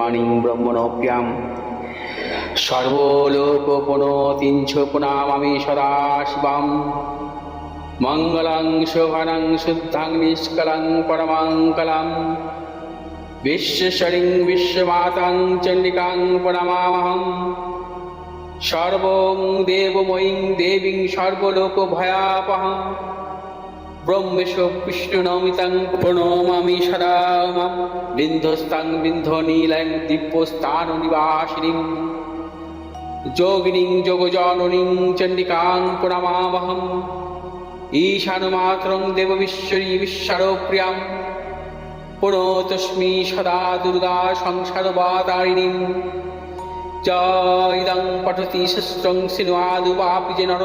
ব্রহ্মাণী ব্রহ্মণভ্যাম সর্বলোকোপনতিঞ্চ প্রণামামি সদাশিবাম মঙ্গলাং শোভানাং শুদ্ধাং নিষ্কলাং পরমাঙ্কলাম বিশ্বশরিং বিশ্বমাতাং চণ্ডিকাং প্রণমামহম সর্বং দেবময়ীং দেবীং সর্বলোকভয়াপহম ব্রহ্মেশ বিষ্ণুনমিতাং প্রণমামি সদা মাম বিন্ধস্তাং বিন্ধনীলং দিব্যস্থান নিবাসিনীং যোগিনীং যোগজননীং চণ্ডিকাং প্রণমামহম। ঈশানমাত্রং দেববিশ্বরী বিশ্বরপ্রিয়াং পুনতস্মি সদা দুর্গা সংসারবাতারিণীং জয়দং পঠতি শস্ত্রং সিনুয়াদুবাপি যে নর।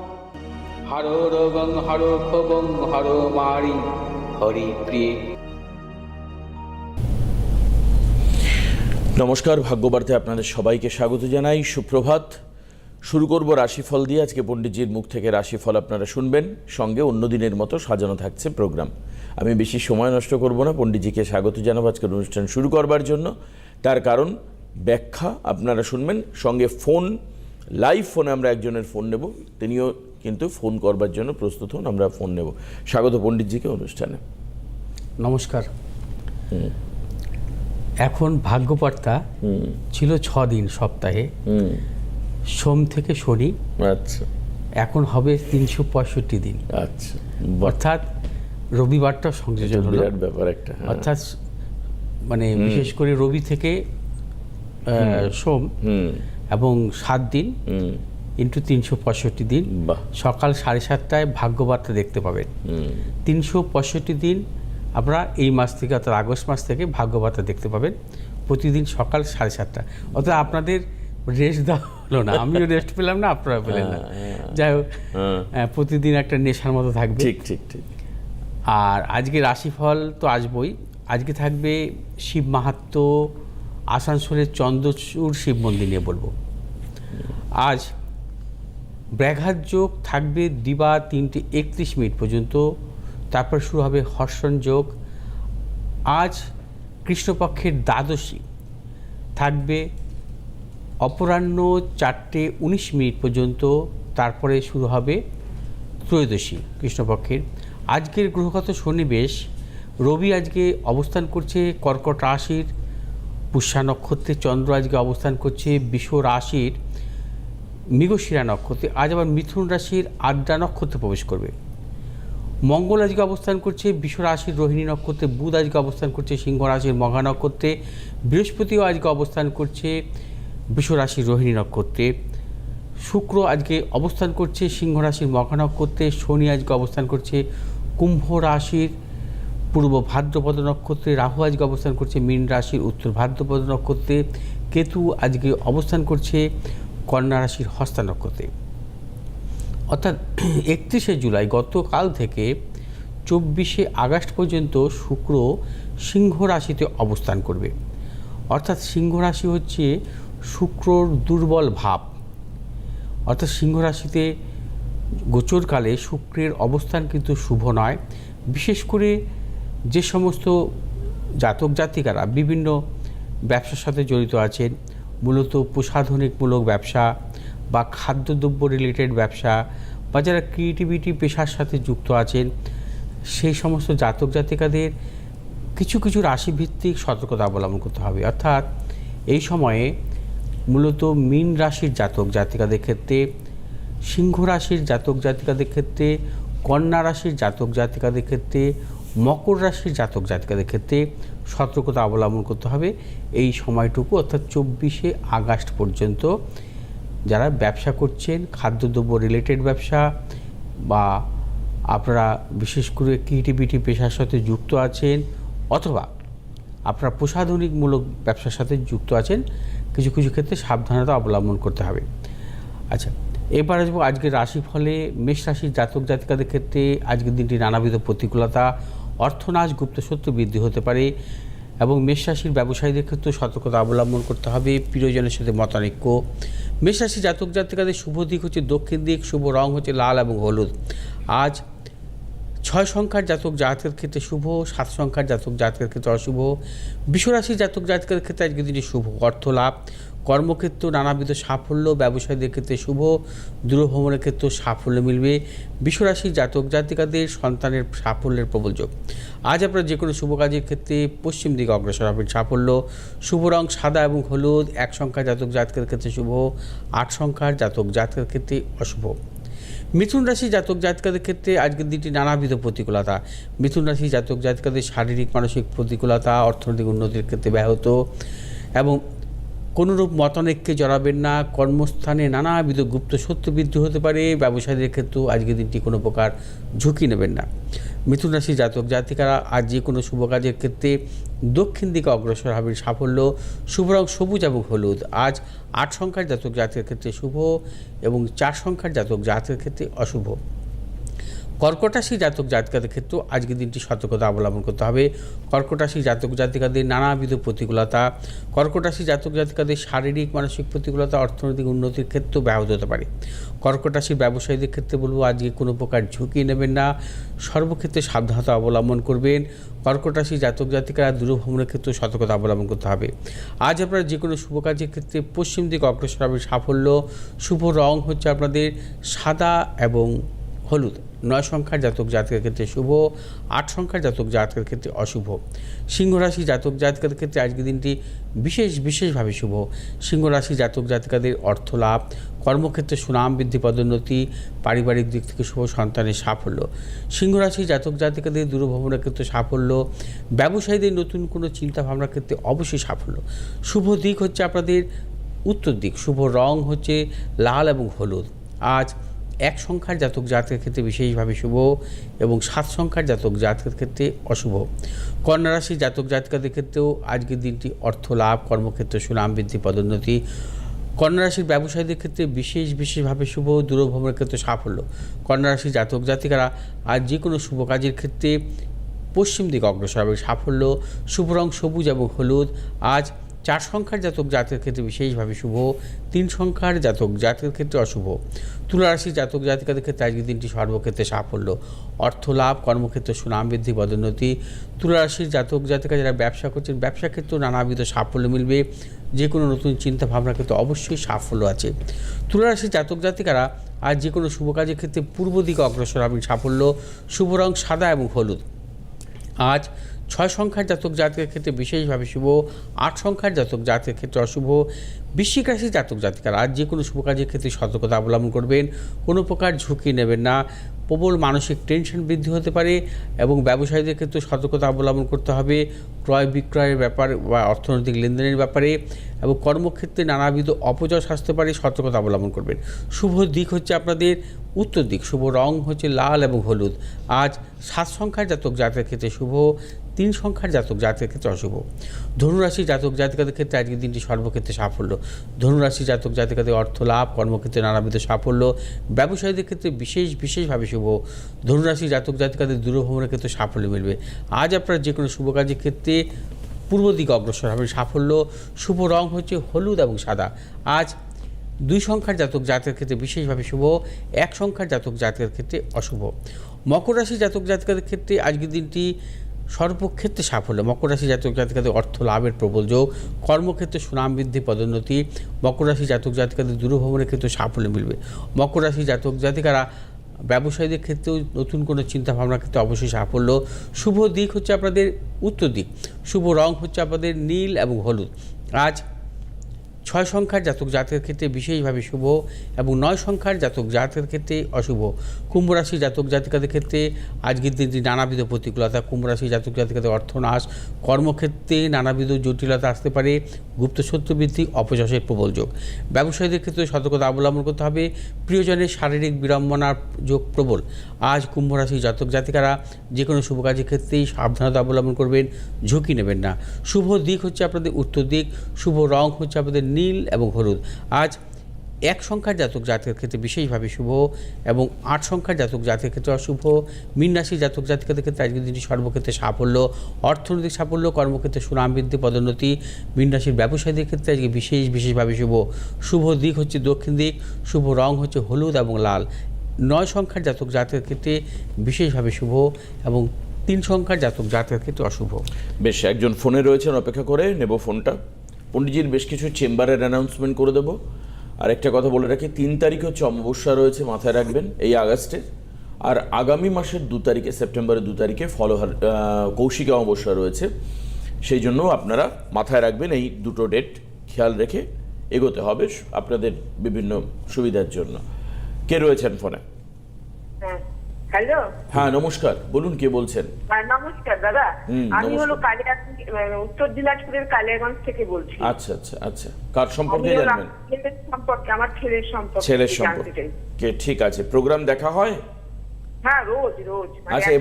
হর রোগং হর ক্ষোভং হর মারি, হরি প্রিয়ে। নমস্কার ভাগ্যবার্তে আপনাদের সবাইকে স্বাগত জানাই। সুপ্রভাত। শুরু করব রাশিফল দিয়ে। আজকে পণ্ডিতজির মুখ থেকে রাশিফল আপনারা শুনবেন। সঙ্গে অন্য দিনের মতো সাজানো থাকছে প্রোগ্রাম। আমি বেশি সময় নষ্ট করব না, পণ্ডিতজিকে স্বাগত জানাব আজকের অনুষ্ঠান শুরু করবার জন্য। তার কারণ, ব্যাখ্যা আপনারা শুনবেন। সঙ্গে ফোন, লাইভ ফোনে আমরা একজনের ফোন নেব। তিনিও কিন্তু ফোন করবার জন্য প্রস্তুত হন আমরা ফোন নেব। স্বাগত পণ্ডিতজিকে অনুষ্ঠানে। নমস্কার। এখন ভাগ্যবার্তা ছিল ছ দিন সপ্তাহে। সোম থেকে শনি। আচ্ছা। এখন হবে তিনশো পঁয়ষট্টি দিন। আচ্ছা। অর্থাৎ রবিবারটা সংযোজন বিরাট ব্যাপার একটা হ্যাঁ। অর্থাৎ মানে বিশেষ করে রবি থেকে সোম এবং সাত দিন। ইন্টু তিনশো পঁয়ষট্টি দিন। সকাল সাড়ে সাতটায় ভাগ্যবার্তা দেখতে পাবেন। তিনশো পঁয়ষট্টি দিন আপনারা এই মাস থেকে অর্থাৎ আগস্ট মাস থেকে ভাগ্যবার্তা দেখতে পাবেন। প্রতিদিন সকাল সাড়ে সাতটা। অর্থাৎ আপনাদের রেস্ট দেওয়া হলো না। আমিও রেস্ট পেলাম না আপনারা পেলেন না। যাই হোক হ্যাঁ। প্রতিদিন একটা নেশার মতো থাকবে। ঠিক ঠিক ঠিক। আর আজকে রাশিফল তো আসবই। আজকে থাকবে শিব মাহাত্ম আসানসোলের চন্দ্রচূড় শিব মন্দির নিয়ে বলব। আজ ব্যাঘাত যোগ থাকবে দিবা তিনটে একত্রিশ মিনিট পর্যন্ত। তারপর শুরু হবে হর্ষণ যোগ। আজ কৃষ্ণপক্ষের দ্বাদশী। থাকবে অপরাহ্ন চারটে উনিশ মিনিট পর্যন্ত। তারপরে শুরু হবে ত্রয়োদশী কৃষ্ণপক্ষের। আজকের গ্রহগত সন্নিবেশ, রবি আজকে অবস্থান করছে কর্কট রাশির। পুষ্যা নক্ষত্রে চন্দ্র আজকে অবস্থান করছে, বিষ রাশির। মৃগশিরা নক্ষত্রে আজ আবার মিথুন রাশির আড্ডা নক্ষত্রে প্রবেশ করবে। মঙ্গল আজকে অবস্থান করছে বিশ্ব রাশির রোহিণী নক্ষত্রে, বুধ আজকে অবস্থান করছে সিংহ রাশির মঘা নক্ষত্রে, বৃহস্পতিও আজকে অবস্থান করছে বিশ্ব রাশির রোহিণী নক্ষত্রে। শুক্র আজকে অবস্থান করছে সিংহ রাশির মঘা নক্ষত্রে, শনি আজকে অবস্থান করছে কুম্ভ রাশির পূর্ব ভাদ্রপদ নক্ষত্রে, রাহু আজকে অবস্থান করছে মীন রাশির উত্তর ভাদ্রপদ নক্ষত্রে, কেতু আজকে অবস্থান করছে কন্যা রাশির হস্তা নক্ষত্রে অর্থাৎ একত্রিশে জুলাই গতকাল থেকে চব্বিশে আগস্ট পর্যন্ত শুক্র সিংহ রাশিতে অবস্থান করবে। অর্থাৎ সিংহ রাশি হচ্ছে শুক্রর দুর্বল ভাব। অর্থাৎ সিংহ রাশিতে গোচরকালে শুক্রের অবস্থান কিন্তু শুভ নয়। বিশেষ করে যে সমস্ত জাতক জাতিকারা বিভিন্ন ব্যবসার সাথে জড়িত আছেন মূলত প্রসাধনিকমূলক ব্যবসা বা খাদ্যদ্রব্য রিলেটেড ব্যবসা বা যারা ক্রিয়েটিভিটি পেশার সাথে যুক্ত আছেন, সেই সমস্ত জাতক জাতিকাদের কিছু কিছু রাশিভিত্তিক সতর্কতা অবলম্বন করতে হবে। অর্থাৎ এই সময়ে মূলত মীন রাশির জাতক জাতিকাদের ক্ষেত্রে, সিংহ রাশির জাতক জাতিকাদের ক্ষেত্রে, কন্যা রাশির জাতক জাতিকাদের ক্ষেত্রে মকর রাশির জাতক জাতিকাদের ক্ষেত্রে সতর্কতা অবলম্বন করতে হবে। এই সময়টুকু, অর্থাৎ চব্বিশে আগস্ট পর্যন্ত যারা ব্যবসা করছেন, খাদ্যদ্রব্য রিলেটেড ব্যবসা বা আপনারা বিশেষ করে ক্রিয়েটিভিটি পেশার সাথে যুক্ত আছেন অথবা আপনারা প্রসাধনিকমূলক ব্যবসার সাথে যুক্ত আছেন, কিছু কিছু ক্ষেত্রে সাবধানতা অবলম্বন করতে হবে। আচ্ছা এবার আসব আজকের রাশিফলে মেষ রাশির জাতক জাতিকাদের ক্ষেত্রে আজকের দিনটি নানাবিধ প্রতিকূলতা অর্থনাশ গুপ্তসত্য বৃদ্ধি হতে পারে এবং মেষরাশির ব্যবসায়ীদের ক্ষেত্রে সতর্কতা অবলম্বন করতে হবে প্রিয়জনের সাথে মতানৈক্য। মেষরাশি জাতক জাতিকাদের শুভ দিক হচ্ছে দক্ষিণ দিক, শুভ রং হচ্ছে লাল এবং হলুদ। আজ ছয় সংখ্যার জাতক জাতকের ক্ষেত্রে শুভ, সাত সংখ্যার জাতক জাতকের ক্ষেত্রে অশুভ বিশ্বরাশির জাতক জাতকের ক্ষেত্রে আজকে দিনটি শুভ। অর্থ লাভ কর্মক্ষেত্র নানাবিধ সাফল্য, ব্যবসায়ীদের ক্ষেত্রে শুভ দূরভ্রমণের ক্ষেত্রে সাফল্য মিলবে। বিশ্বরাশির জাতক জাতিকাদের সন্তানের সাফল্যের প্রবল যোগ। আজ আপনারা যে কোনো শুভ কাজের ক্ষেত্রে পশ্চিম দিকে অগ্রসর হবেন সাফল্য। শুভ রং সাদা এবং হলুদ, এক সংখ্যার জাতক জাতকের ক্ষেত্রে শুভ, আট সংখ্যার জাতক জাতকের ক্ষেত্রে অশুভ। মিথুন রাশি জাতক জাতিকাদের ক্ষেত্রে আজকের দিনটি নানাবিধ প্রতিকূলতা। মিথুন রাশি জাতক জাতিকাদের শারীরিক, মানসিক প্রতিকূলতা, অর্থনৈতিক উন্নতির ক্ষেত্রে ব্যাহত এবং কোনোরূপ মতানৈক্যে জড়াবেন না। কর্মস্থানে নানাবিধ গুপ্ত সত্য বৃদ্ধি হতে পারে। ব্যবসায়ীদের ক্ষেত্রেও আজকের দিনটি কোনো প্রকার ঝুঁকি নেবেন না। মিথুন জাতক জাতিকারা আজ যে কোনো শুভ কাজের ক্ষেত্রে দক্ষিণ দিকে অগ্রসর হবেন সাফল্য, শুভ রং সবুজ এবং হলুদ। আজ আট সংখ্যার জাতক জাতকের ক্ষেত্রে শুভ এবং চার সংখ্যার জাতক জাতকের ক্ষেত্রে অশুভ। কর্কটাশি জাতক জাতিকাদের ক্ষেত্রেও আজকের দিনটি সতর্কতা অবলম্বন করতে হবে। কর্কটাশি জাতক জাতিকাদের নানাবিধ প্রতিকূলতা, কর্কটাশি জাতক জাতিকাদের শারীরিক, মানসিক প্রতিকূলতা, অর্থনৈতিক উন্নতির ক্ষেত্রেও ব্যাহত হতে পারে। কর্কটাশি ব্যবসায়ীদের ক্ষেত্রে বলব, আজকে কোনো প্রকার ঝুঁকি নেবেন না। সর্বক্ষেত্রে সাবধানতা অবলম্বন করবেন। কর্কটাশি জাতক জাতিকারা দূরভ্রমণের ক্ষেত্রে সতর্কতা অবলম্বন করতে হবে। আজ আপনারা যে কোনো শুভ কাজের ক্ষেত্রে পশ্চিম দিকে অগ্রসর হবে সাফল্য। শুভ রং হচ্ছে আপনাদের সাদা এবং হলুদ। নয় সংখ্যার জাতক জাতকের ক্ষেত্রে শুভ, আট সংখ্যার জাতক জাতকের ক্ষেত্রে অশুভ। সিংহরাশি জাতক জাতকের ক্ষেত্রে আজকের দিনটি বিশেষ, বিশেষভাবে শুভ। সিংহ রাশি জাতক জাতিকাদের অর্থ লাভ কর্মক্ষেত্রে সুনাম বৃদ্ধি, পদোন্নতি, পারিবারিক দিক থেকে শুভ, সন্তানের সাফল্য। সিংহরাশি জাতক জাতিকাদের দূরভ্রমণের ক্ষেত্রে সাফল্য, ব্যবসায়ীদের নতুন কোনো চিন্তা ভাবনার ক্ষেত্রে অবশ্যই সাফল্য। শুভ দিক হচ্ছে আপনাদের উত্তর দিক, শুভ রং হচ্ছে লাল এবং হলুদ। আজ এক সংখ্যার জাতক জাতকের ক্ষেত্রে বিশেষভাবে শুভ এবং সাত সংখ্যার জাতক জাতকের ক্ষেত্রে অশুভ। কন্যা রাশি জাতক জাতকাদের ক্ষেত্রেও আজকের দিনটি অর্থ লাভ, কর্মক্ষেত্রে সুনাম বৃদ্ধি, পদোন্নতি। কন্যা রাশির ব্যবসায়ীদের ক্ষেত্রে বিশেষ বিশেষভাবে শুভ, দূরভ্রমণের ক্ষেত্রে সাফল্য। কন্যা রাশির জাতক জাতিকারা আজ যে কোনো শুভ কাজের ক্ষেত্রে পশ্চিম দিকে অগ্রসর হবে। সাফল্য, শুভ রং সবুজ এবং হলুদ। আজ চার সংখ্যার জাতক, জাতকের ক্ষেত্রে বিশেষভাবে শুভ, তিন সংখ্যার জাতক, জাতকের ক্ষেত্রে অশুভ। তুলা রাশির জাতক, জাতিকাদের ক্ষেত্রে আজকের দিনটি সর্বক্ষেত্রে সাফল্য। অর্থ লাভ, কর্মক্ষেত্রে সুনাম বৃদ্ধি, পদোন্নতি। তুলারাশির জাতক, জাতিকা যারা ব্যবসা করছেন, ব্যবসা ক্ষেত্রেও নানাবিধ সাফল্য মিলবে। যে কোনো নতুন চিন্তা ভাবনার ক্ষেত্রে অবশ্যই সাফল্য আছে। তুলা রাশির জাতক, জাতিকারা আজ যে কোনো শুভ কাজের ক্ষেত্রে পূর্ব দিকে অগ্রসর হবেন সাফল্য। শুভ রং সাদা এবং হলুদ। আজ ছয় সংখ্যার জাতক জাতকের ক্ষেত্রে বিশেষভাবে শুভ, আট সংখ্যার জাতক জাতকের ক্ষেত্রে অশুভ, বৃশ্চিক রাশির জাতক জাতিকারা আজ যে কোনো শুভ কাজের ক্ষেত্রে সতর্কতা অবলম্বন করবেন, কোনো প্রকার ঝুঁকি নেবেন না, প্রবল মানসিক টেনশন বৃদ্ধি হতে পারে এবং ব্যবসায়ীদের ক্ষেত্রে সতর্কতা অবলম্বন করতে হবে, ক্রয় বিক্রয়ের ব্যাপার বা অর্থনৈতিক লেনদেনের ব্যাপারে এবং কর্মক্ষেত্রে নানাবিধ অপচয় আসতে পারে, সতর্কতা অবলম্বন করবেন। শুভ দিক হচ্ছে আপনাদের উত্তর দিক, শুভ রং হচ্ছে লাল এবং হলুদ। আজ সাত সংখ্যার জাতক জাতকের ক্ষেত্রে শুভ তিন সংখ্যার জাতক জাতকের ক্ষেত্রে অশুভ। ধনুরাশি জাতক জাতিকাদের ক্ষেত্রে আজকের দিনটি সর্বক্ষেত্রে সাফল্য। ধনুরাশি জাতক জাতিকাদের অর্থ লাভ, কর্মক্ষেত্রে নানাবিধ সাফল্য, ব্যবসায়ীদের ক্ষেত্রে বিশেষ, বিশেষভাবে শুভ। ধনুরাশি জাতক জাতিকাদের দূরভ্রমণের ক্ষেত্রে সাফল্য মিলবে। আজ আপনার যে কোনো শুভ কাজের ক্ষেত্রে পূর্ব দিকে অগ্রসর হবে সাফল্য। শুভ রং হচ্ছে হলুদ এবং সাদা। আজ দুই সংখ্যার জাতক জাতকের ক্ষেত্রে বিশেষভাবে শুভ, এক সংখ্যার জাতক জাতকের ক্ষেত্রে অশুভ। মকর রাশি জাতক জাতকের ক্ষেত্রে আজকের দিনটি সর্বক্ষেত্রে সাফল্য। মকর রাশি জাতক জাতিকাদের অর্থ লাভের প্রবল যোগ। কর্মক্ষেত্রে সুনাম বৃদ্ধি, পদোন্নতি। মকর রাশি জাতক জাতিকাদের দূরভ্রমণের ক্ষেত্রে সাফল্য মিলবে। মকর রাশি জাতক জাতিকারা ব্যবসায়ীদের ক্ষেত্রেও নতুন কোনো চিন্তাভাবনার ক্ষেত্রে অবশ্যই সাফল্য। শুভ দিক হচ্ছে আপনাদের উত্তর দিক। শুভ রং হচ্ছে আপনাদের নীল এবং হলুদ। আজ ছয় সংখ্যার জাতক জাতকের ক্ষেত্রে বিশেষভাবে শুভ এবং নয় সংখ্যার জাতক জাতকের ক্ষেত্রে অশুভ। কুম্ভ রাশি জাতক জাতিকাদের ক্ষেত্রে আজকের দিনটি নানাবিধ প্রতিকূলতা, কুম্ভ রাশি জাতক জাতিকাদের অর্থনাশ, কর্মক্ষেত্রে নানাবিধ জটিলতা আসতে পারে, গুপ্ত সত্য বৃদ্ধি অপযশের প্রবল যোগ। ব্যবসায়ীদের ক্ষেত্রে সতর্কতা অবলম্বন করতে হবে, প্রিয়জনের শারীরিক বিড়ম্বনার যোগ প্রবল। আজ কুম্ভ রাশি জাতক জাতিকারা যে কোনো শুভ কাজের ক্ষেত্রেই সাবধানতা অবলম্বন করবেন, ঝুঁকি নেবেন না। শুভ দিক হচ্ছে আপনাদের উত্তর দিক, শুভ রং হচ্ছে আপনাদের নীল এবং হলুদ। আজ এক সংখ্যার জাতক জাতকের ক্ষেত্রে বিশেষভাবে শুভ এবং আট সংখ্যার জাতক জাতকের ক্ষেত্রে অশুভ। মীন রাশি জাতক জাতিকাদের ক্ষেত্রে আজকের দিনটি সর্বক্ষেত্রে সাফল্য। অর্থনৈতিক সাফল্য, কর্মক্ষেত্রে সুনাম বৃদ্ধি, পদোন্নতি। মীন রাশির ব্যবসায়ীদের ক্ষেত্রে আজকে বিশেষ, বিশেষভাবে শুভ। শুভ দিক হচ্ছে দক্ষিণ দিক, শুভ রং হচ্ছে হলুদ এবং লাল। নয় সংখ্যার জাতক জাতকের ক্ষেত্রে বিশেষভাবে শুভ এবং তিন সংখ্যার জাতক জাতকের ক্ষেত্রে অশুভ। বেশ, একজন ফোনে রয়েছেন, অপেক্ষা করে নেব ফোনটা। পণ্ডিতজির বেশ কিছু চেম্বারের অ্যানাউন্সমেন্ট করে দেবো। আর একটা কথা বলে রাখি, তিন তারিখে হচ্ছে অমাবস্যা রয়েছে, মাথায় রাখবেন, এই আগস্টের আর আগামী মাসের দু তারিখে, সেপ্টেম্বরের দু তারিখে ফলোহার কৌশিক অমাবস্যা রয়েছে। সেই জন্য আপনারা মাথায় রাখবেন, এই দুটো ডেট খেয়াল রেখে এগোতে হবে আপনাদের বিভিন্ন সুবিধার জন্য। কে রয়েছেন ফোনে হ্যালো? হ্যাঁ নমস্কার। বলুন কে বলছেন? হ্যাঁ, নমস্কার দাদা। আমি হলো কালিয়া উত্তর দিনাজপুরের কালিয়াগঞ্জ থেকে বলছি। আচ্ছা আচ্ছা আচ্ছা। কার সম্পর্কে জানবেন? সম্পর্কে আমার ছেলের সম্পর্কে ছেলের সম্পর্কে। কে ঠিক আছে। প্রোগ্রাম দেখা হয়? হ্যাঁ রোজ রোজ। মানে আচ্ছা,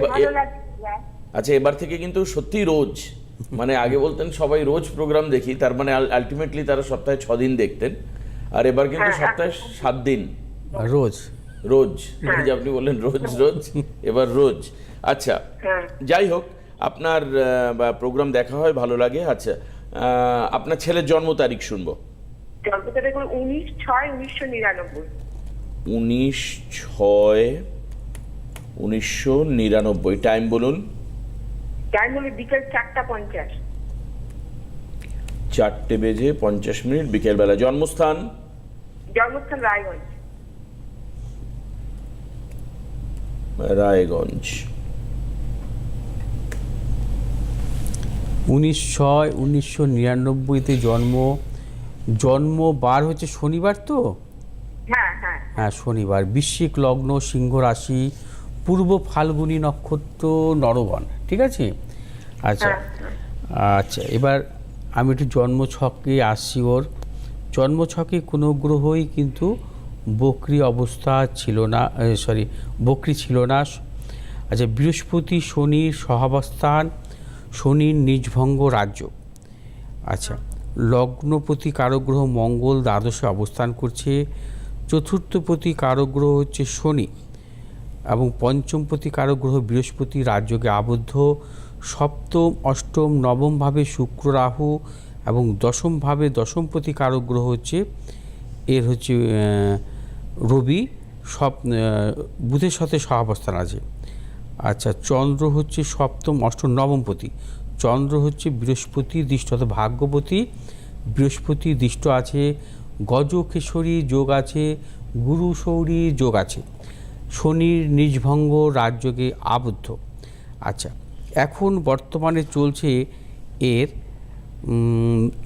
আচ্ছা এবার থেকে কিন্তু সত্যি রোজ। মানে আগে বলতেন সবাই রোজ প্রোগ্রাম দেখি তার মানে আলটিমেটলি তারা সপ্তাহে ছ দিন দেখতেন। আর এবার কিন্তু হ্যাঁ, সপ্তাহে সাত দিন রোজ। রোজ যে আপনি বললেন রোজ রোজ এবার রোজ। আচ্ছা হ্যাঁ। যাই হোক আপনার প্রোগ্রাম দেখা হয় ভালো লাগে। আচ্ছা আপনার ছেলের জন্ম তারিখ শুনব। উনিশ ছয় উনিশশো নিরানব্বই। উনিশ ছয় উনিশশো নিরানব্বই। টাইম বলুন। টাইম হলো বিকেল চারটা পঞ্চাশ। চারটে বেজে পঞ্চাশ মিনিট বিকেলবেলা। জন্মস্থান? জন্মস্থান রায়গঞ্জ। রায়গঞ্জ। উনিশ ছয় উনিশশো নিরানব্বইতে জন্ম জন্ম বার হচ্ছে শনিবার তো? হ্যাঁ হ্যাঁ। হ্যাঁ শনিবার। বিশ্বিক লগ্ন সিংহ রাশি পূর্ব ফাল্গুনী নক্ষত্র নরগণ। ঠিক আছে? আচ্ছা আচ্ছা এবার আমি একটু জন্মছকে আসছি ওর। জন্মছকে কোনো গ্রহই কিন্তু বকরি অবস্থা ছিল না সরি বকরি ছিল না। আচ্ছা বৃহস্পতি শনির সহাবস্থান, শনির নিজভঙ্গ রাজ্য। আচ্ছা লগ্নপতি কারগ্রহ মঙ্গল দ্বাদশে অবস্থান করছে, চতুর্থপতি কারগ্রহ হচ্ছে শনি, এবং পঞ্চমপতি কারগ্রহ বৃহস্পতি রাজ্যকে আবদ্ধ। সপ্তম, অষ্টম নবমভাবে শুক্র রাহু, এবং দশমভাবে দশমপতি কারগ্রহ হচ্ছে এর হচ্ছে রবি সব বুধের সাথে সহাবস্থান আছে। আচ্ছা চন্দ্র হচ্ছে সপ্তম, অষ্টম, নবমপতি। চন্দ্র হচ্ছে বৃহস্পতি দৃষ্ট, অর্থাৎ ভাগ্যপতি। বৃহস্পতি দৃষ্ট আছে গজকেশরী যোগ আছে, গুরু, সৌরী যোগ আছে। শনির নিজভঙ্গ রাজযোগে আবদ্ধ। আচ্ছা এখন বর্তমানে চলছে এর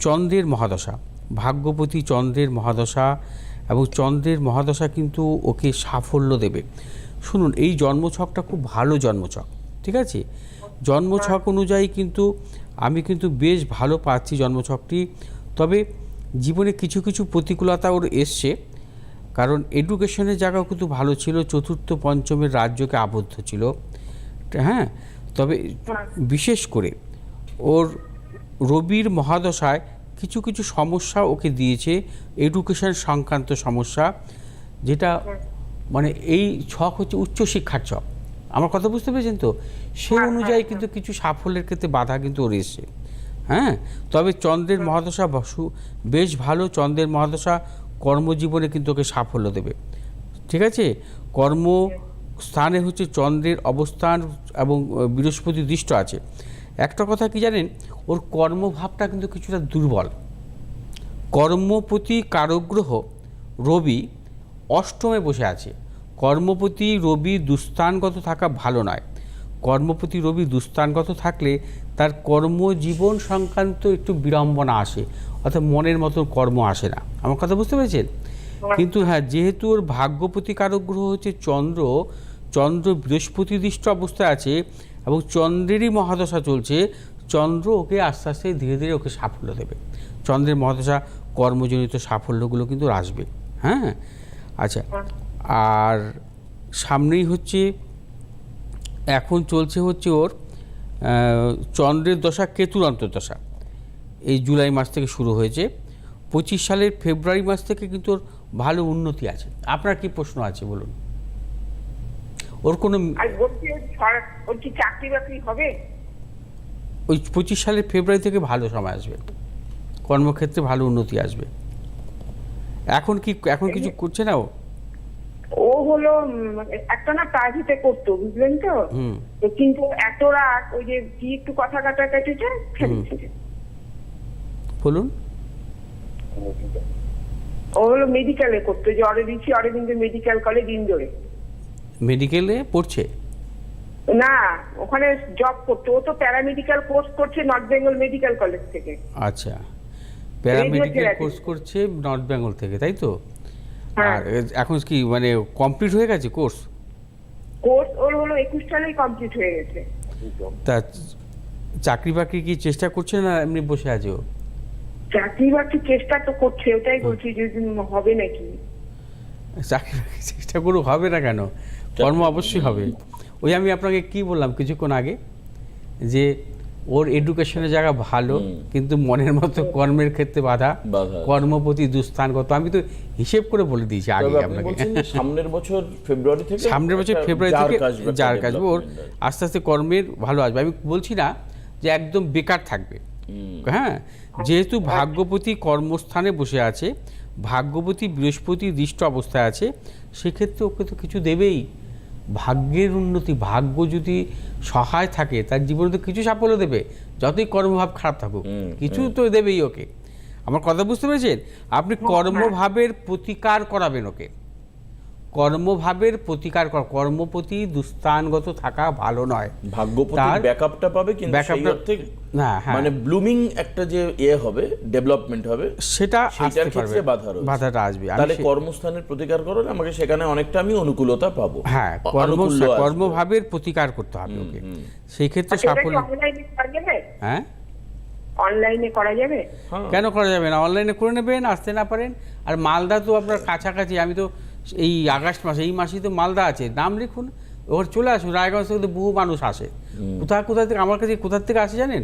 চন্দ্রের মহাদশা। ভাগ্যপতি চন্দ্রের মহাদশা এবং চন্দ্রের মহাদশা কিন্তু ওকে সাফল্য দেবে। শুনুন, এই জন্মছকটা খুব ভালো জন্মছক, ঠিক আছে? জন্মছক অনুযায়ী কিন্তু আমি কিন্তু বেশ ভালো পাচ্ছি জন্মছকটি। তবে জীবনে কিছু কিছু প্রতিকূলতা ওর এসছে, কারণ এডুকেশনের জায়গাও কিন্তু ভালো ছিল, চতুর্থ পঞ্চমের রাজ্যকে আবদ্ধ ছিল হ্যাঁ? তবে। বিশেষ করে ওর রবির মহাদশায় কিছু কিছু সমস্যা ওকে দিয়েছে এডুকেশন সংক্রান্ত সমস্যা যেটা মানে এই ছক হচ্ছে উচ্চশিক্ষার ছক। আমার কথা বুঝতে পেরেছেন তো? সে অনুযায়ী কিন্তু কিছু সাফল্যের ক্ষেত্রে বাধা কিন্তু ওর এসছে। হ্যাঁ? তবে চন্দ্রের মহাদশা বসু বেশ ভালো চন্দ্রের মহাদশা কর্মজীবনে কিন্তু ওকে সাফল্য দেবে। ঠিক আছে? কর্ম স্থানে হচ্ছে চন্দ্রের অবস্থান এবং বৃহস্পতি দৃষ্ট আছে। একটা কথা কি জানেন? ওর কর্মভাবটা কিন্তু কিছুটা দুর্বল। কর্মপতি কারগ্রহ রবি অষ্টমে বসে আছে। কর্মপতি রবি দুস্থানগত থাকা ভালো নয়। কর্মপতি রবি দুস্থানগত থাকলে তার কর্মজীবন সংক্রান্ত একটু বিড়ম্বনা আসে, অর্থাৎ মনের মতো কর্ম আসে না। আমার কথা বুঝতে পেরেছেন? কিন্তু হ্যাঁ যেহেতু ওর ভাগ্যপতি কারক গ্রহ হচ্ছে চন্দ্র চন্দ্র বৃহস্পতি দৃষ্ট অবস্থায় আছে এবং চন্দ্রেরই মহাদশা চলছে, চন্দ্র ওকে আস্তে আস্তে ধীরে ধীরে ওকে সাফল্য দেবে। চন্দ্রের মহাদশা কর্মজনিত সাফল্যগুলো কিন্তু আসবে। হ্যাঁ? আচ্ছা আর সামনেই হচ্ছে, এখন চলছে হচ্ছে ওর চন্দ্রের দশা কেতুর অন্তর্দশা। এই জুলাই মাস থেকে শুরু হয়েছে। পঁচিশ সালের ফেব্রুয়ারি মাস থেকে কিন্তু ওর ভালো উন্নতি আছে। আপনার কি প্রশ্ন আছে বলুন? ওর কোনো আর বলছি ওর কি চাকরি বাকরি হবে? ওই পঁচিশ সালের ফেব্রুয়ারি থেকে ভালো সময় আসবে। কর্মক্ষেত্রে ভালো উন্নতি আসবে। এখন কি এখন কিছু করছে না ও? ও হলো একটা না প্রাইভেটে করতো বুঝলেন তো? কিন্তু এত রাত ওই যে কি একটু কথা কাটা কেটেছে বলুন। ও হলো মেডিকেলে করতো যে অরবিসি অরবিন্দ মেডিকেল কলেজ ইন্দোরে। মেডিকেলে পড়ছে? না ওখানে জব করতো ও তো প্যারামেডিক্যাল কোর্স করছে নর্থ বেঙ্গল মেডিকেল কলেজ থেকে। আচ্ছা। প্যারামেডিক্যাল কোর্স করছে নর্থ বেঙ্গল থেকে তাই তো? হ্যাঁ। আর এখন কি মানে কমপ্লিট হয়ে গেছে কোর্স কোর্স ওর হলো একুশ সালেই কমপ্লিট হয়ে গেছে। তা চাকরি বাকরি কি চেষ্টা করছে না এমনি বসে আছে ও? চাকরি বাকরি চেষ্টা তো করছে ওটাই বলছি যদি হবে নাকি? চাকরি বাকরি চেষ্টা করুক হবে না কেন? কর্ম অবশ্যই হবে। ওই আমি আপনাকে কি বললাম কিছুক্ষণ আগে যে ওর এডুকেশনের জায়গা ভালো কিন্তু মনের মতো কর্মের ক্ষেত্রে বাধা। কর্মপতি দুস্থানগত। আমি তো হিসেব করে বলে দিয়েছি আগে আপনাকে। সামনের বছর ফেব্রুয়ারি থেকে সামনের বছর ফেব্রুয়ারি থেকে যার কাজবে ওর আস্তে আস্তে কর্মের ভালো আসবে। আমি বলছি না যে একদম বেকার থাকবে। হ্যাঁ যেহেতু ভাগ্যপতি কর্মস্থানে বসে আছে ভাগ্যপতি বৃহস্পতি দৃষ্ট অবস্থায় আছে সেক্ষেত্রে ওকে তো কিছু দেবেই। ভাগ্যের উন্নতি ভাগ্য যদি সহায় থাকে তার জীবনে তো কিছু সাফল্য দেবে। যতই কর্মভাব খারাপ থাকুক কিছু তো দেবেই ওকে। আমার কথা বুঝতে পেরেছেন? আপনি কর্মভাবের প্রতিকার করাবেন ওকে। কর্মভাবের প্রতিকার কর কর্মপতি দুস্থানগত থাকা ভালো নয়। ভাগ্যপতি তার ব্যাকআপটা পাবে কিন্তু সেই অর্থে না, হ্যাঁ। মানে ব্লুমিং একটা যে ইয়ে হবে ডেভেলপমেন্ট হবে সেটা পারবে। ক্ষেত্রে বাধা রয়েছে। বাধাটা আসবে। তাহলে কর্মস্থানের প্রতিকার করলে আমাকে সেখানে অনেকটা আমি অনুকূলতা পাবো। হ্যাঁ কর্ম কর্মভাবের প্রতিকার করতে হবে ওকে। সেই ক্ষেত্রে সাফল্য অনলাইনে করা যাবে? হ্যাঁ? অনলাইনে করা যাবে? হ্যাঁ। কেন করা যাবে না? অনলাইনে করে নেবেন আসতে না পারেন। আর মালদা তো আপনার কাছাকাছি আমি তো এই আগস্ট মাসে এই মাসেই তো মালদা আছে নাম লিখুন। ওর চলে আসুন রায়গঞ্জ থেকে তো বহু মানুষ আসে। কোথা কোথা থেকে আমার কাছে কোথা থেকে আসে জানেন?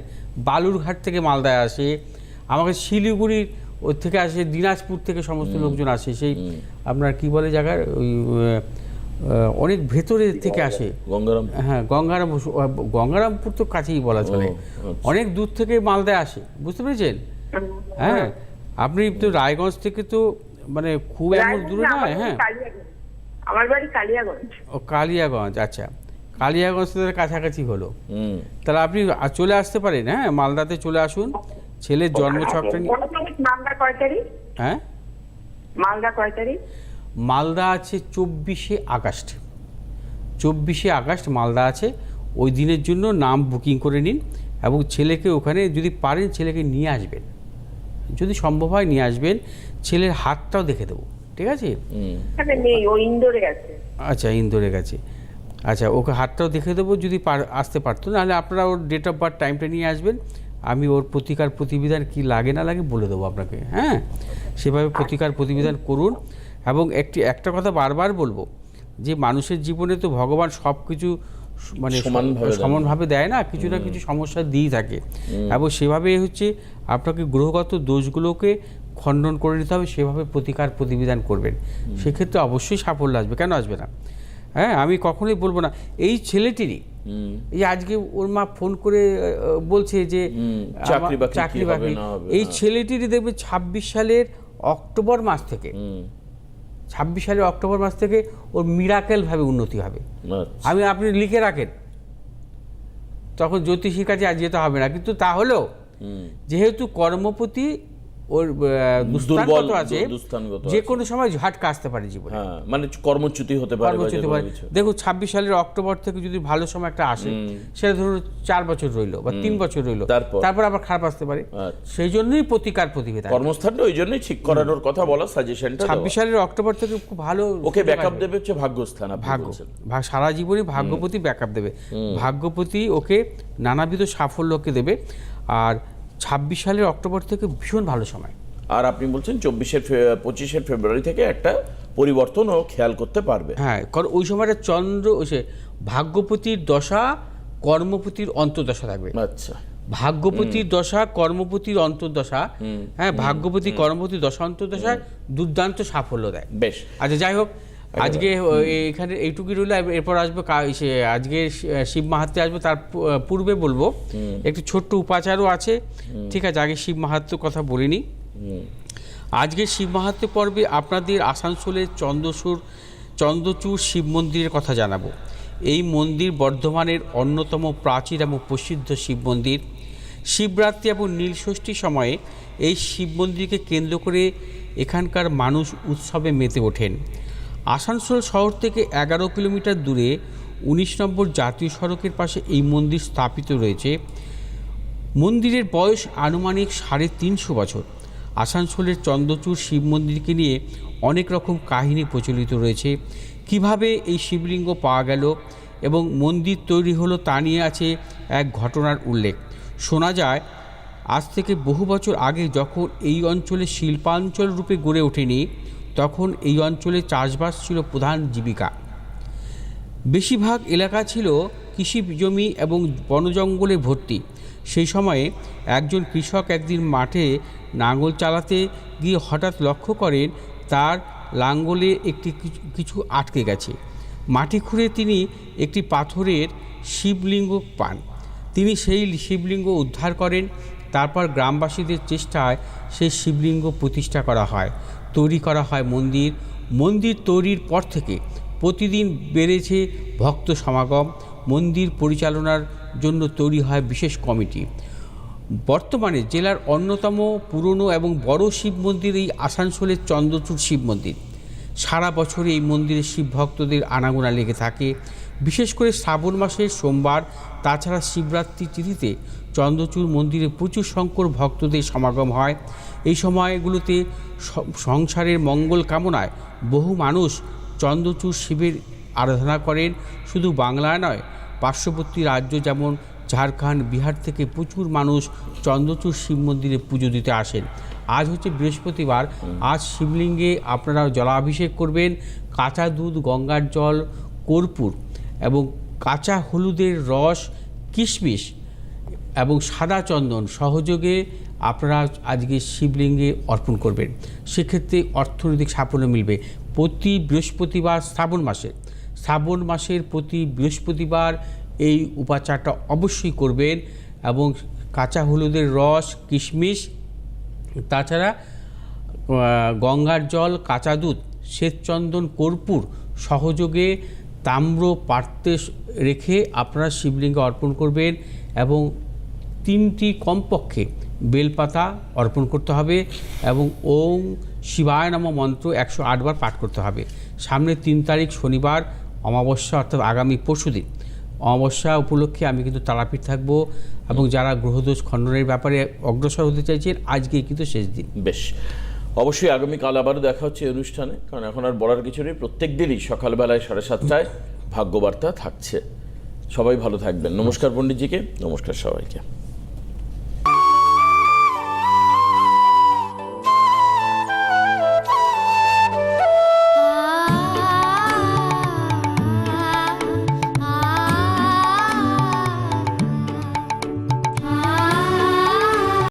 বালুরঘাট থেকে মালদায় আসে আমার কাছে শিলিগুড়ির ওর থেকে আসে দিনাজপুর থেকে সমস্ত লোকজন আসে সেই আপনার কি বলে জায়গার? ওই অনেক ভেতরে থেকে আসে। গঙ্গারাম হ্যাঁ গঙ্গারাম গঙ্গারামপুর তো কাছেই বলা চলে। আচ্ছা। অনেক দূর থেকে মালদায় আসে বুঝতে পেরেছেন? হ্যাঁ আপনি তো রায়গঞ্জ থেকে তো মানে খুব এমন দূরে নয় হ্যাঁ? আমার বাড়ি কালিয়াগঞ্জ। ও কালিয়াগঞ্জ আচ্ছা। কালিয়াগঞ্জ তো তাহলে কাছাকাছি হলো। হুম। তাহলে আপনি চলে আসতে পারেন হ্যাঁ? মালদাতে চলে আসুন। ছেলের জন্মছকটা নিয়ে কোন মালদা কয় তারিখ? হ্যাঁ? মালদা কয় তারিখ? মালদা আছে চব্বিশে আগস্ট। চব্বিশে আগস্ট মালদা আছে। ওই দিনের জন্য নাম বুকিং করে নিন। এবং ছেলেকে ওখানে যদি পারেন ছেলেকে নিয়ে আসবেন। যদি সম্ভব হয় নিয়ে আসবেন। ছেলের হাতটাও দেখে দেবো ঠিক আছে? হুম। ও ইন্দোরে গেছে। আচ্ছা ইন্দোরে গেছে। আচ্ছা ওকে হাতটাও দেখে দেবো যদি পার আসতে পারতো। নাহলে আপনারা ওর ডেট অফ বার্থ টাইমটা নিয়ে আসবেন। আমি ওর প্রতিকার প্রতিবিধান কি লাগে না লাগে বলে দেবো আপনাকে হ্যাঁ? সেভাবে প্রতিকার প্রতিবিধান করুন। এবং একটি একটা কথা বারবার বলব যে মানুষের জীবনে তো ভগবান সব কিছু মানে সমানভাবে দেয়। না কিছু না কিছু সমস্যা দিয়েই থাকে। এবং সেভাবে হচ্ছে আপনাকে গ্রহগত দোষগুলোকে খণ্ডন করে নিতে হবে সেভাবে প্রতিকার প্রতিবিধান করবেন। সেক্ষেত্রে অবশ্যই সাফল্য আসবে। কেন আসবে না? হ্যাঁ আমি কখনোই বলব না। এই ছেলেটিরই এই আজকে ওর মা ফোন করে বলছে যে চাকরি বাকরি এই হ্যাঁ। ছেলেটিরই দেখবে ছাব্বিশ সালের অক্টোবর মাস থেকে ছাব্বিশ সালের অক্টোবর মাস থেকে ওর মিরাকেলভাবে উন্নতি হবে। আচ্ছা। আমি আপনি লিখে রাখেন। তখন জ্যোতিষীর কাছে আর যেতে হবে না। কিন্তু তাহলেও যেহেতু কর্মপতি ওর দুর্বল, আছে যে কোনো সময় ঝাটকা আসতে পারে জীবনে। হ্যাঁ মানে কর্মচ্যুতি হতে পারে কর্মচ্যুতি পারে। দেখুন ছাব্বিশ সালের অক্টোবর থেকে যদি ভালো সময় একটা আসে সেটা ধরুন চার বছর রইল বা তিন বছর রইল। তারপর? আবার খারাপ আসতে পারে। আচ্ছা। সেই জন্যই প্রতিকার প্রতিবেদন। কর্মস্থানটা ওই জন্যই ঠিক করানোর কথা বলা সাজেশনটা ছাব্বিশ সালের অক্টোবর থেকে খুব ভালো ওকে ব্যাকআপ দেবে হচ্ছে ভাগ্যস্থান ভাগ্য। সারা জীবনই ভাগ্যপতি ব্যাকআপ দেবে। ভাগ্যপতি ওকে নানাবিধ সাফল্যকে দেবে। আর ছাব্বিশ সালের অক্টোবর থেকে ভীষণ ভালো সময়। আর আপনি বলছেন চব্বিশের পঁচিশের ফেব্রুয়ারি থেকে একটা পরিবর্তনও খেয়াল করতে পারবে। হ্যাঁ কারণ ওই সময়টা চন্দ্র ওই সে ভাগ্যপতির দশা কর্মপতির অন্তর্দশা থাকবে। আচ্ছা। ভাগ্যপতির দশা কর্মপতির অন্তর্দশা হ্যাঁ ভাগ্যপতি কর্মপতির দশা অন্তর্দশায় দুর্দান্ত সাফল্য দেয়। বেশ। আচ্ছা যাই হোক আজকে এখানে এইটুকুই রইল এরপর আসব সে আজকে শিব মাহাত্মে আসব তার পূর্বে বলব। একটি ছোট্ট উপাচারও আছে। ঠিক আছে আগে শিব মাহাত্ম কথা বলিনি। আজকে শিব মাহাত্ম্য পর্বে আপনাদের আসানসোলের চন্দ্রসুর চন্দ্রচূড় শিব মন্দিরের কথা জানাব। এই মন্দির বর্ধমানের অন্যতম প্রাচীন এবং প্রসিদ্ধ শিব মন্দির। শিবরাত্রি এবং নীলষষ্ঠী সময়ে এই শিব মন্দিরকে কেন্দ্র করে এখানকার মানুষ উৎসবে মেতে ওঠেন। আসানসোল শহর থেকে এগারো কিলোমিটার দূরে উনিশ নম্বর জাতীয় সড়কের পাশে এই মন্দির স্থাপিত রয়েছে। মন্দিরের বয়স আনুমানিক সাড়ে তিনশো বছর। আসানসোলের চন্দ্রচূড় শিব মন্দিরকে নিয়ে অনেক রকম কাহিনী প্রচলিত রয়েছে। কীভাবে এই শিবলিঙ্গ পাওয়া গেল এবং মন্দির তৈরি হলো তা নিয়ে আছে এক ঘটনার উল্লেখ। শোনা যায়, আজ থেকে বহু বছর আগে যখন এই অঞ্চলে শিল্পাঞ্চল রূপে গড়ে ওঠেনি তখন এই অঞ্চলে চাষবাস ছিল প্রধান জীবিকা। বেশিরভাগ এলাকা ছিল কৃষি জমি এবং বনজঙ্গলে ভর্তি। সেই সময়ে একজন কৃষক একদিন মাঠে নাঙ্গল চালাতে গিয়ে হঠাৎ লক্ষ্য করেন, তার লাঙ্গলে একটি কিছু- কিছু আটকে গেছে। মাটি খুঁড়ে তিনি একটি পাথরের শিবলিঙ্গ পান। তিনি সেই শিবলিঙ্গ উদ্ধার করেন, তারপর গ্রামবাসীদের চেষ্টায় সেই শিবলিঙ্গ প্রতিষ্ঠা করা হয়। তৈরি করা হয় মন্দির। মন্দির তৈরির পর থেকে প্রতিদিন বেড়েছে ভক্ত সমাগম। মন্দির পরিচালনার জন্য তৈরি হয় বিশেষ কমিটি। বর্তমানে জেলার অন্যতম পুরনো এবং বড় শিব মন্দির এই আসানসোলের চন্দ্রচূড় শিব মন্দির। সারা বছর এই মন্দিরে শিব ভক্তদের আনাগোনা লেগে থাকে। বিশেষ করে শ্রাবণ মাসের সোমবার, তাছাড়া শিবরাত্রি তিথিতে চন্দ্রচূড় মন্দিরে প্রচুর সংখ্যক ভক্তদের সমাগম হয়। এই সময়গুলোতে সংসারের মঙ্গল কামনায় বহু মানুষ চন্দ্রচূড় শিবের আরাধনা করেন। শুধু বাংলায় নয়, পার্শ্ববর্তী রাজ্য যেমন ঝাড়খণ্ড, বিহার থেকে প্রচুর মানুষ চন্দ্রচূড় শিব মন্দিরে পুজো দিতে আসেন। আজ হচ্ছে বৃহস্পতিবার। আজ শিবলিঙ্গে আপনারা জলাভিষেক করবেন। কাঁচা দুধ, গঙ্গার জল, কর্পূর এবং কাঁচা হলুদের রস, কিশমিশ এবং সাদা চন্দন সহযোগে আপনারা আজকে শিবলিঙ্গে অর্পণ করবেন। সেক্ষেত্রে অর্থনৈতিক সাফল্য মিলবে। প্রতি বৃহস্পতিবার শ্রাবণ মাসে। শ্রাবণ মাসের প্রতি বৃহস্পতিবার এই উপাচারটা অবশ্যই করবেন এবং কাঁচা হলুদের রস, কিশমিশ, তাছাড়া গঙ্গার জল, কাঁচা দুধ, শ্বেতচন্দন, কর্পূর সহযোগে তাম্র পাত্রে রেখে আপনারা শিবলিঙ্গে অর্পণ করবেন এবং তিনটি কমপক্ষে বেলপাতা অর্পণ করতে হবে এবং ওম শিবায় নম মন্ত্র একশো আটবার পাঠ করতে হবে। সামনে তিন তারিখ শনিবার, অমাবস্যা অর্থাৎ আগামী পরশুদিন অমাবস্যা উপলক্ষে আমি কিন্তু তারাপীঠ থাকব এবং যারা গ্রহদোষ খণ্ডনের ব্যাপারে অগ্রসর হতে চাইছেন আজকে কিন্তু শেষ দিন। বেশ। অবশ্যই আগামীকাল আবারও দেখা হচ্ছে এই অনুষ্ঠানে, কারণ এখন আর বলার কিছু নেই। প্রত্যেক দিনই সকালবেলায় সাড়ে সাতটায় ভাগ্যবার্তা থাকছে। সবাই ভালো থাকবেন। নমস্কার পণ্ডিতজিকে, নমস্কার সবাইকে।